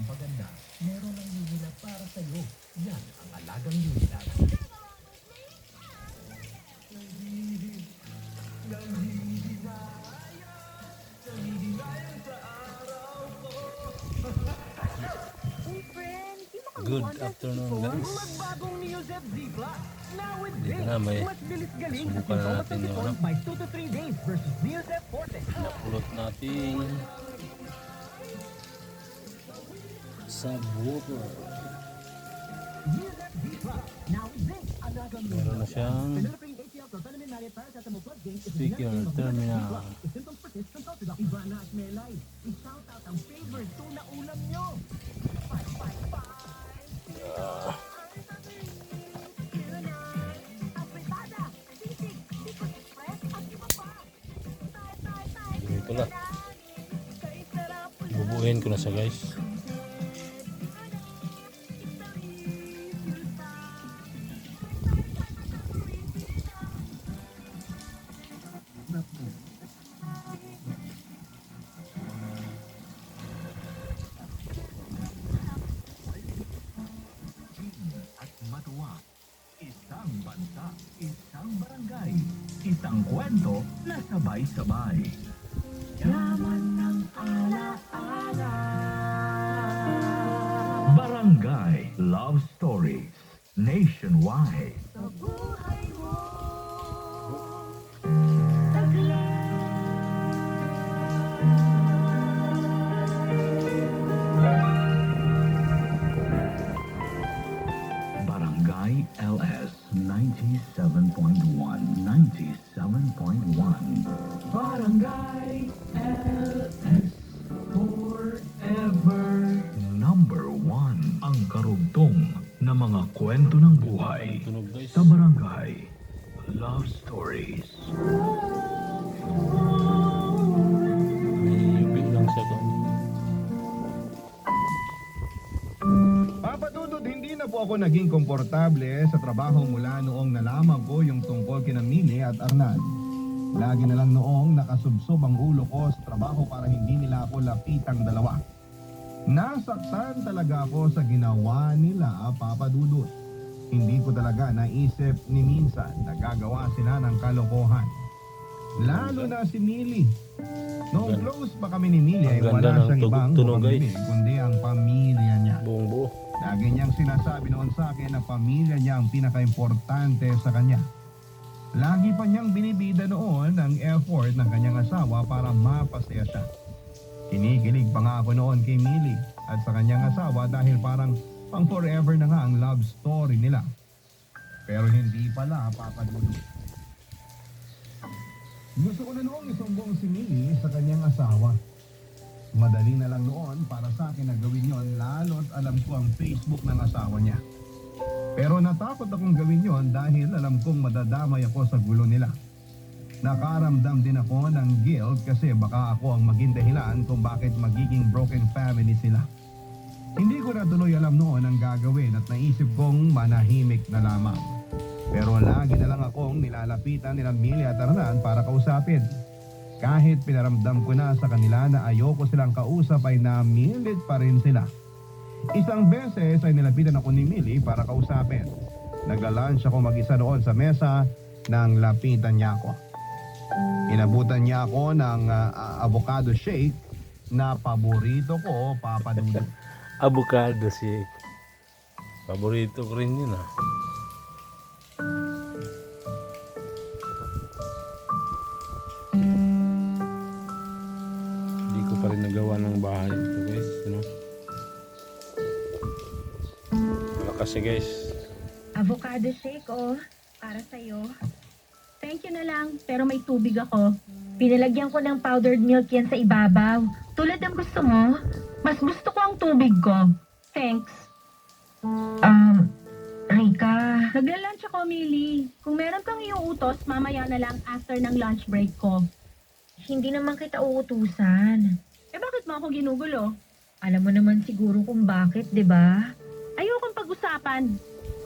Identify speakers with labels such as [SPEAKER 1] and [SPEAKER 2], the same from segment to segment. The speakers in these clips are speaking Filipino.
[SPEAKER 1] pampaganda, meron ng Unilab para sa'yo. Yan ang alagang Unilab.
[SPEAKER 2] Good afternoon, guys. Dito na, may
[SPEAKER 3] sa
[SPEAKER 2] subukan na natin
[SPEAKER 3] ng
[SPEAKER 2] yung ano.
[SPEAKER 3] by 2 alagang
[SPEAKER 2] Meron na siyang Speaker terminal.
[SPEAKER 3] If symptoms persist, consult your doctor. Ivana at Melay. I-shout out ang favorite tuna ulam nyo. Five, five, five.
[SPEAKER 2] Ito na. Bubuhin ko na siya guys.
[SPEAKER 1] Sabay-sabay. Yaman ng alaala. Barangay Love Stories Nationwide. Barangay LS 97.1 97.1 Barangay LS Forever. Number 1 Ang karugtong na mga kwento ng buhay sa barangay Love Stories.
[SPEAKER 2] Yubi lang siya kung
[SPEAKER 4] Papadudod, hindi na po ako naging komportable sa trabaho mula noong nalaman ko yung tungkol kina Mili at Arnal. Lagi na lang noong nakasubsob ang ulo ko sa trabaho para hindi nila ako lapitang dalawa. Nasaktan talaga ako sa ginawa nila, Papadudod. Hindi ko talaga naisip ni minsan na gagawa sila ng kalokohan. Lalo na si Mili. Noong close pa kami ni Mili ay wala
[SPEAKER 2] ng
[SPEAKER 4] siyang ibang pamilya, kundi ang pamilya niya.
[SPEAKER 2] buong buo.
[SPEAKER 4] Lagi niyang sinasabi noon sa akin na pamilya niya ang pinaka-importante sa kanya. Lagi pa niyang binibida noon ang effort ng kanyang asawa para mapasaya siya. Kinikilig pa nga ako noon kay Millie at sa kanyang asawa dahil parang pang forever na nga ang love story nila. Pero hindi pala, Papa Dudu. Gusto ko na noong isumbong si Millie sa kanyang asawa. Madali na lang noon para sa akin na gawin yon lalo't alam ko ang Facebook ng asawa niya. Pero natakot akong gawin yon dahil alam kong madadamay ako sa gulo nila. Nakaramdam din ako ng guilt kasi baka ako ang maging dahilan kung bakit magiging broken family sila. Hindi ko na tuloy alam noon ang gagawin at naisip kong manahimik na lamang. Pero lagi na lang akong nilalapitan nila Millie at Arnan para kausapin. Kahit pinaramdam ko na sa kanila na ayoko silang kausap ay namilit pa rin sila. Isang beses ay nilapitan ako ni Millie para kausapin. Nagla-lunch ako mag-isa doon sa mesa nang lapitan niya ako. Inabutan niya ako ng ah, avocado shake na paborito ko, Papa Dudu.
[SPEAKER 2] Avocado shake. Paborito ko rin yun ah. Siya guys.
[SPEAKER 5] Avocado shake, oh. Para sa'yo. Thank you na lang, pero may tubig ako. Pinalagyan ko ng powdered milk yan sa ibabaw. Tulad ng gusto mo, mas gusto ko ang tubig ko. Thanks. Um, Rika. Nagla-lunch ako, Millie. Kung meron kang iuutos, mamaya na lang after ng lunch break ko. Hindi naman kita uutusan. Eh bakit mo ako ginugulo? Alam mo naman siguro kung bakit, di ba? Ayokong pag-usapan.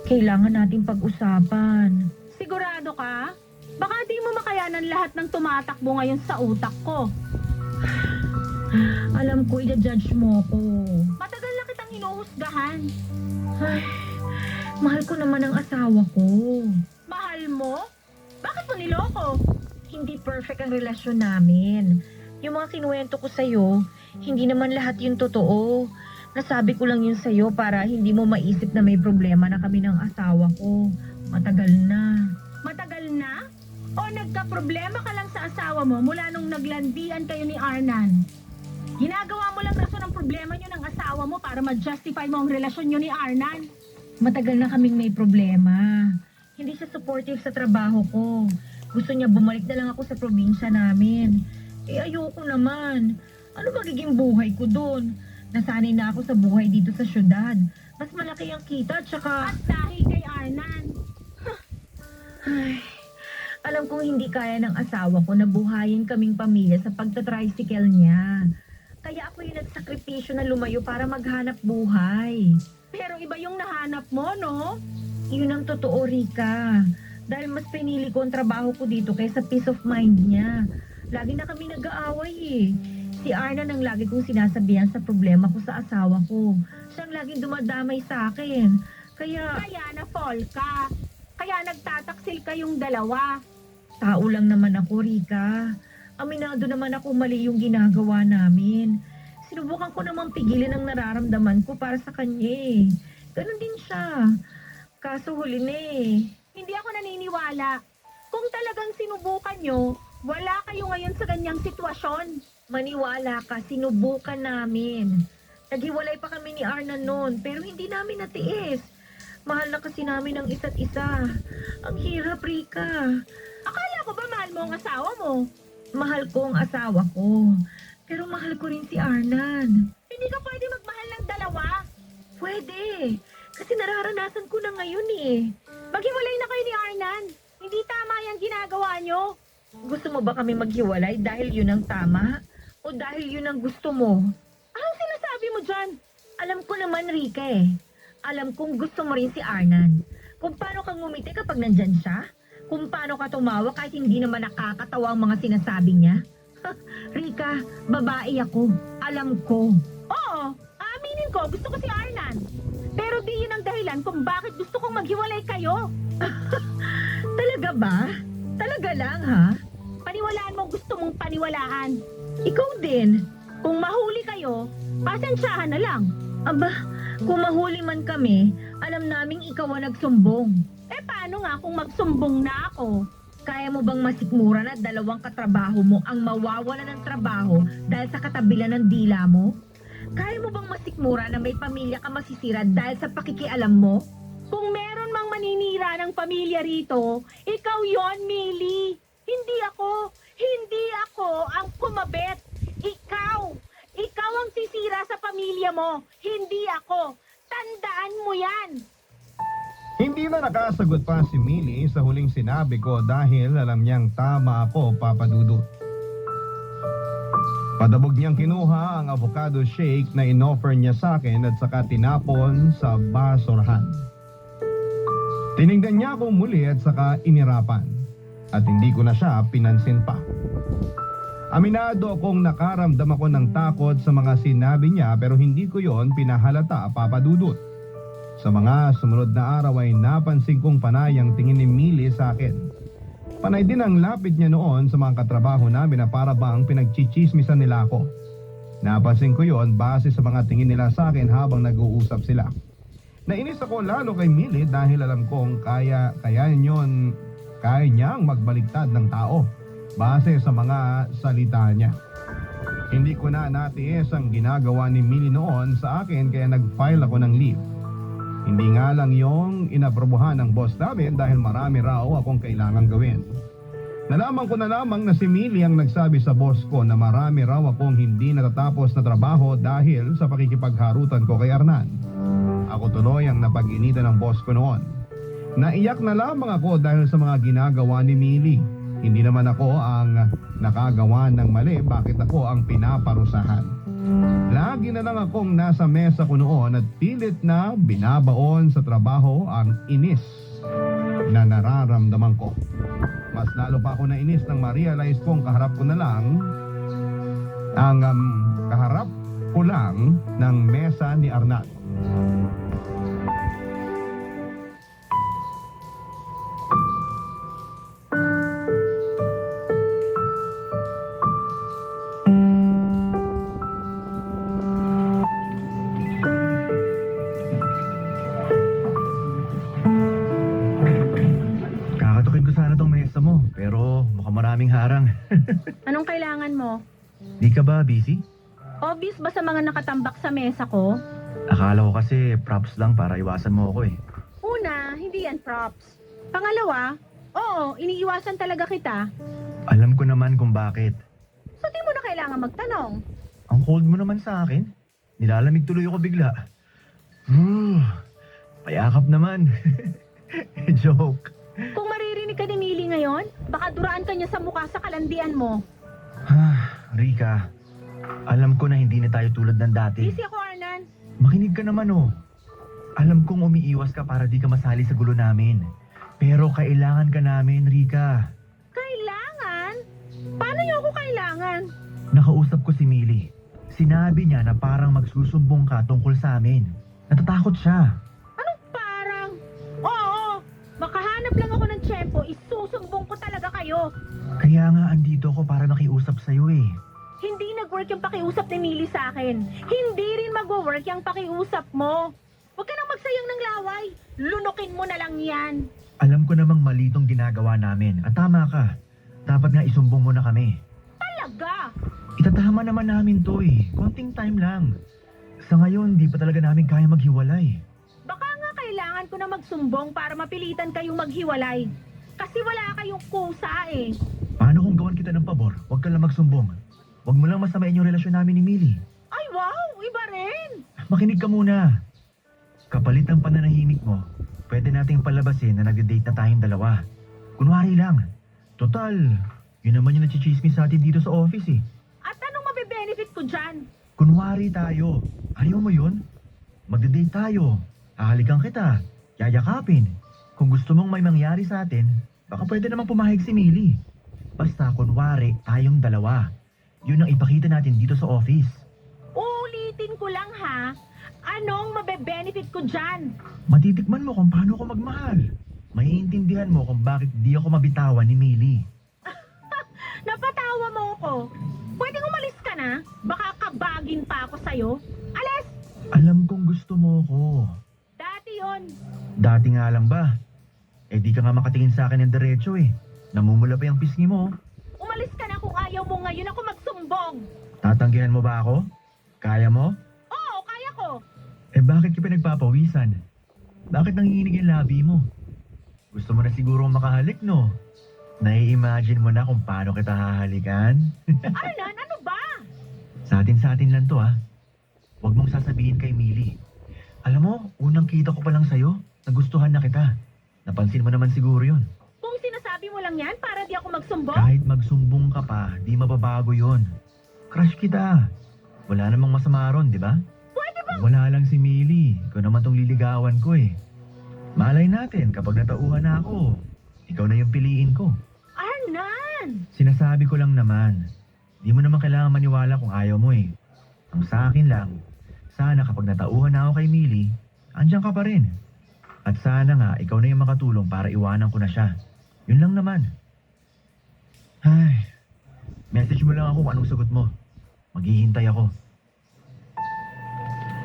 [SPEAKER 5] Kailangan natin pag-usapan. Sigurado ka? Baka di mo makayanan lahat ng tumatakbo ngayon sa utak ko. Alam ko, i-judge mo ko. Matagal na
[SPEAKER 6] Arnan. Ay, mahal ko naman ang asawa ko. Mahal mo? Bakit mo niloko? Hindi perfect ang relasyon namin. Yung mga kinuwento ko sa'yo, hindi naman lahat yung totoo. Nasabi ko lang yun sa'yo para hindi mo maisip na may problema na kami ng asawa ko. Matagal na. Matagal na? O nagka-problema ka lang sa asawa mo mula nung naglandian kayo ni Arnan? Ginagawa mo lang rason ang problema nyo ng asawa mo para ma-justify mo ang relasyon nyo ni Arnan? Matagal na kaming may problema. Hindi siya supportive sa trabaho ko. Gusto niya bumalik na lang ako sa probinsya namin. Eh ayoko naman. Ano magiging buhay ko doon? Nasanay na ako sa buhay dito sa syudad. Mas malaki ang kita tsaka... At dahil kay Arnan. Ay, alam kong hindi kaya ng asawa ko na buhayin kaming pamilya sa pagtatricycle niya. Kaya ako yung nagsakripisyo na lumayo para maghanap buhay. Pero iba yung nahanap mo, no? Yun ang totoo, Rika. Dahil mas pinili ko ang trabaho ko dito kaysa peace of mind niya. Lagi na kami nag-aaway eh. Si Arna nang lagi kong sinasabihan sa problema ko sa asawa ko. Siyang laging dumadamay sa akin. Kaya... Kaya na fall ka. Kaya nagtataksil kayong dalawa. Tao lang naman ako, Rika. Aminado naman ako mali yung ginagawa namin. Sinubukan ko namang pigilan ang nararamdaman ko para sa kanya eh. Ganon din siya. Kaso huli na eh. Hindi ako naniniwala. Kung talagang sinubukan nyo, wala kayo ngayon sa ganyang sitwasyon. Maniwala ka, sinubukan namin. Naghiwalay pa kami ni Arna noon, pero hindi namin natiis. Mahal na kasi namin ang isa't isa. Ang hirap, Rika. Akala ko ba mahal mo ang asawa mo? Mahal ko ang asawa ko. Pero mahal ko rin si Arnan. Hindi ka pwede magmahal ng dalawa? Pwede. Kasi nararanasan ko na ngayon eh. Maghiwalay na kayo ni Arnan. Hindi tama yung ginagawa nyo. Gusto mo ba kami maghiwalay dahil yun ang tama? O dahil yun ang gusto mo? Anong sinasabi mo dyan? Alam ko naman, Rika eh. Alam kong gusto mo rin si Arnan. Kung paano ka ngumiti kapag nandyan siya. Kung paano ka tumawa kahit hindi naman nakakatawa ang mga sinasabi niya. Rika, babae ako. Alam ko. Oo, aminin ko, gusto ko si Arnan. Pero di yun ang dahilan kung bakit gusto kong maghiwalay kayo. Talaga ba? Talaga lang, ha? Paniwalaan mo gusto mong paniwalaan. Ikaw din. Kung mahuli kayo, pasensyahan na lang. Aba, kung mahuli man kami, alam naming ikaw ang nagsumbong. Eh paano nga kung magsumbong na ako? Kaya mo bang masikmura na dalawang katrabaho mo ang mawawala ng trabaho dahil sa katabilan ng dila mo? Kaya mo bang masikmura na may pamilya ka masisira dahil sa pakikialam mo? Kung meron maninira ng pamilya rito, ikaw yon Mili. Hindi ako. Hindi ako ang kumabet. Ikaw. Ikaw ang sisira sa pamilya mo. Hindi ako. Tandaan mo yan.
[SPEAKER 4] Hindi na nakasagot pa si Millie sa huling sinabi ko dahil alam niyang tama ako, Papa Dudut. Padabog niyang kinuha ang avocado shake na inoffer niya sa akin at saka tinapon sa basurahan. Tinignan niya ako muli at saka inirapan. At hindi ko na siya pinansin pa. Aminado akong nakaramdam ako ng takot sa mga sinabi niya pero hindi ko yon pinahalata, Papa Dudut. Sa mga sumunod na araw ay napansin kong panay ang tingin ni Millie sa akin. Panay din ang lapit niya noon sa mga katrabaho namin na para bang pinagchichismisan nila ako. Napansin ko yon base sa mga tingin nila sa akin habang nag-uusap sila. Nainis ako lalo kay Millie dahil alam kong kaya, kaya yon, kaya niyang magbaligtad ng tao base sa mga salita niya. Hindi ko na natiis ang ginagawa ni Millie noon sa akin kaya nag-file ako ng leave. Hindi nga lang yung inaprobohan ng boss namin dahil marami raw akong kailangang gawin. Nalaman ko na lamang na si Millie ang nagsabi sa boss ko na marami raw akong hindi natatapos na trabaho dahil sa pakikipagharutan ko kay Arnan. Ako tuloy ang napag-initan ng boss ko noon. Naiyak na lamang ako dahil sa mga ginagawa ni Millie. Hindi naman ako ang nakagawa ng mali, bakit ako ang pinaparusahan. Lagi na lang akong nasa mesa ko noon at pilit na binabaon sa trabaho ang inis na nararamdaman ko. Mas lalo pa ako nainis nang ma-realize kong kaharap ko na lang ang um, kaharap ko lang ng mesa ni Arnat maraming harang.
[SPEAKER 5] Anong kailangan mo?
[SPEAKER 7] Di ka ba busy?
[SPEAKER 5] Obvious ba sa mga nakatambak sa mesa ko?
[SPEAKER 7] Akala ko kasi props lang para iwasan mo ako eh.
[SPEAKER 5] Una, hindi yan props. Pangalawa, oo, iniiwasan talaga kita.
[SPEAKER 7] Alam ko naman kung bakit.
[SPEAKER 5] So di mo na kailangan magtanong.
[SPEAKER 7] Ang cold mo naman sa akin. Nilalamig tuloy ako bigla. Hmm, payakap naman. Joke.
[SPEAKER 5] Kung maririnig ka ni Millie ngayon, baka duraan ka niya sa mukha sa kalandian mo.
[SPEAKER 7] Ah, Rika, alam ko na hindi na tayo tulad ng dati.
[SPEAKER 5] Busy ako.
[SPEAKER 7] Makinig ka naman oh. Alam kong umiiwas ka para di ka masali sa gulo namin. Pero kailangan ka namin, Rika.
[SPEAKER 5] Kailangan? Paano niyo ako kailangan?
[SPEAKER 7] Nakausap ko si Millie. Sinabi niya na parang magsusumbong ka tungkol sa amin. Natatakot siya.
[SPEAKER 5] Anong parang? Oo, makahanap lang ako ng tiyempo, isusumbong ko talaga kayo.
[SPEAKER 7] Kaya nga andito ako para makiusap sa'yo eh.
[SPEAKER 5] Hindi nag-work yung pakiusap ni Millie sa akin. Hindi rin mag-work yung pakiusap mo. Huwag ka nang magsayang ng laway. Lunukin mo na lang yan.
[SPEAKER 7] Alam ko namang mali tong ginagawa namin. At tama ka. Dapat nga isumbong mo na kami.
[SPEAKER 5] Talaga?
[SPEAKER 7] Itatama naman namin to eh. Konting time lang. Sa ngayon, di pa talaga namin kaya maghiwalay.
[SPEAKER 5] Baka nga kailangan ko na magsumbong para mapilitan kayong maghiwalay. Kasi wala kayong kusa eh.
[SPEAKER 7] Paano kung gawan kita ng pabor? Huwag ka lang magsumbong. Huwag mo lang masamain yung relasyon namin ni Millie.
[SPEAKER 5] Ay wow, iba rin.
[SPEAKER 7] Makinig ka muna. Kapalit ng pananahimik mo, pwede nating palabasin na nagde-date na tayong dalawa. Kunwari lang. Total, yun naman yung nachichismis sa atin dito sa office eh.
[SPEAKER 5] At anong mabe-benefit ko dyan?
[SPEAKER 7] Kunwari tayo. Ayaw mo yun? Magde-date tayo. Hahalikan kita. Yayakapin. Kung gusto mong may mangyari sa atin, baka pwede namang pumahig si Millie. Basta kunwari tayong dalawa. Yun ang ipakita natin dito sa office.
[SPEAKER 5] Ulitin ko lang ha. Anong mabe-benefit ko dyan?
[SPEAKER 7] Matitikman mo kung paano ako magmahal. Maiintindihan mo kung bakit di ako mabitawan ni Millie.
[SPEAKER 5] Napatawa mo ako. Pwedeng umalis ka na? Baka kabagin pa ako sa'yo. Alis!
[SPEAKER 7] Alam kong gusto mo ko.
[SPEAKER 5] Dati yon.
[SPEAKER 7] Dati nga lang ba? Eh di ka nga makatingin sa akin ng diretso eh. Namumula pa yung pisngi mo.
[SPEAKER 5] Umalis ka na kung ayaw mo ngayon ako magsumbong.
[SPEAKER 7] Tatanggihan mo ba ako? Kaya mo?
[SPEAKER 5] Oo, kaya ko.
[SPEAKER 7] Eh bakit ka pinagpapawisan? Bakit nanginginig yung labi mo? Gusto mo na siguro makahalik, no? Nai-imagine mo na kung paano kita hahalikan?
[SPEAKER 5] Arnan, ano ba?
[SPEAKER 7] Sa atin sa atin lang to, ha? Huwag mong sasabihin kay Millie. Alam mo, unang kita ko pa lang sa'yo, nagustuhan na kita. Napansin mo naman siguro yon.
[SPEAKER 5] Lang yan para di ako magsumbong?
[SPEAKER 7] Kahit magsumbong ka pa, di mababago yon. Crush kita. Wala namang masama ron, di ba?
[SPEAKER 5] Pwede ba?
[SPEAKER 7] Wala lang si Millie. Ikaw naman tong liligawan ko eh. Malay natin kapag natauhan na ako. Ikaw na yung piliin ko.
[SPEAKER 5] Arnan!
[SPEAKER 7] Sinasabi ko lang naman. Di mo naman kailangan maniwala kung ayaw mo eh. Ang sa akin lang, sana kapag natauhan na ako kay Millie, andyan ka pa rin. At sana nga, ikaw na yung makatulong para iwanan ko na siya. Yun lang naman. Ay, message mo lang ako kung anong sagot mo. Maghihintay ako.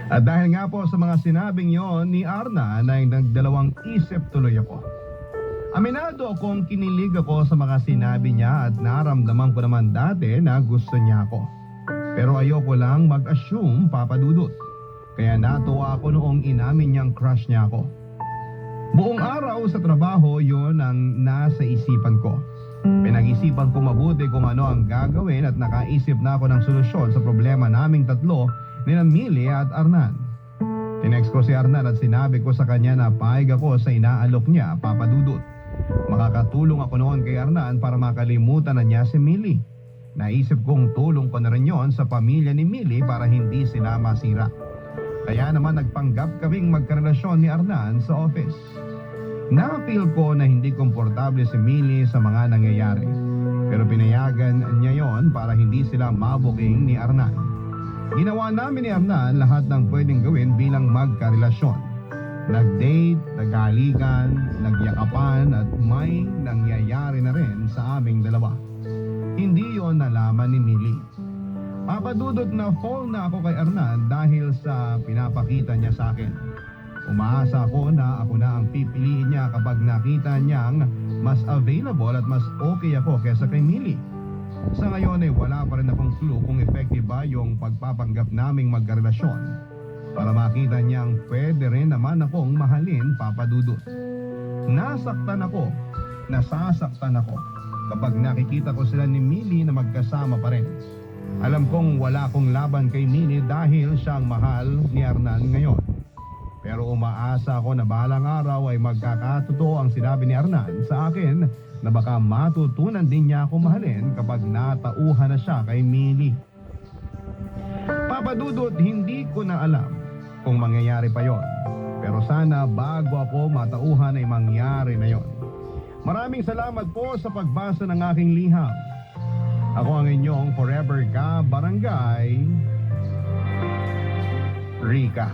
[SPEAKER 4] At dahil nga po sa mga sinabing yon ni Arna na nagdalawang isip tuloy ako. Aminado akong kinilig ako sa mga sinabi niya at naramdaman ko naman dati na gusto niya ako. Pero ayoko lang mag-assume papadudot. Kaya natuwa ako noong inamin niyang crush niya ako. Buong araw sa trabaho yon ang nasa isipan ko. Pinag-isipan ko mabuti kung ano ang gagawin at nakaisip na ako ng solusyon sa problema naming tatlo ni Millie at Arnan. Tinext ko si Arnan at sinabi ko sa kanya na paig ako sa inaalok niya, Papa Dudut. Makakatulong ako noon kay Arnan para makalimutan na niya si Millie. Naisip kong tulong ko na rin yon sa pamilya ni Millie para hindi sila masira. Kaya naman nagpanggap kaming magkarelasyon ni Arnan sa office. Na-feel ko na hindi komportable si Millie sa mga nangyayari. Pero pinayagan niya yon para hindi sila mabuking ni Arnan. Ginawa namin ni Arnan lahat ng pwedeng gawin bilang magkarelasyon. Nag-date, nagalikan, nagyakapan at may nangyayari na rin sa aming dalawa. Hindi yon nalaman ni Millie. Papadudot na fall na ako kay Arnan dahil sa pinapakita niya sa akin. Umaasa ako na ako na ang pipiliin niya kapag nakita niyang mas available at mas okay ako kesa kay Millie. Sa ngayon ay wala pa rin akong clue kung effective ba yung pagpapanggap naming magkarelasyon para makita niyang pwede rin naman akong mahalin papadudot. Nasaktan ako, nasasaktan ako kapag nakikita ko sila ni Millie na magkasama pa rin. Alam kong wala akong laban kay Millie dahil siyang mahal ni Arnan ngayon. Pero umaasa ako na balang araw ay magkakatotoo ang sinabi ni Arnan sa akin na baka matutunan din niya ako mahalin kapag natauhan na siya kay Millie. Papadudot, hindi ko na alam kung mangyayari pa yon. Pero sana bago ako matauhan ay mangyari na yon. Maraming salamat po sa pagbasa ng aking liham. Ako ang inyong forever ka barangay, Rika.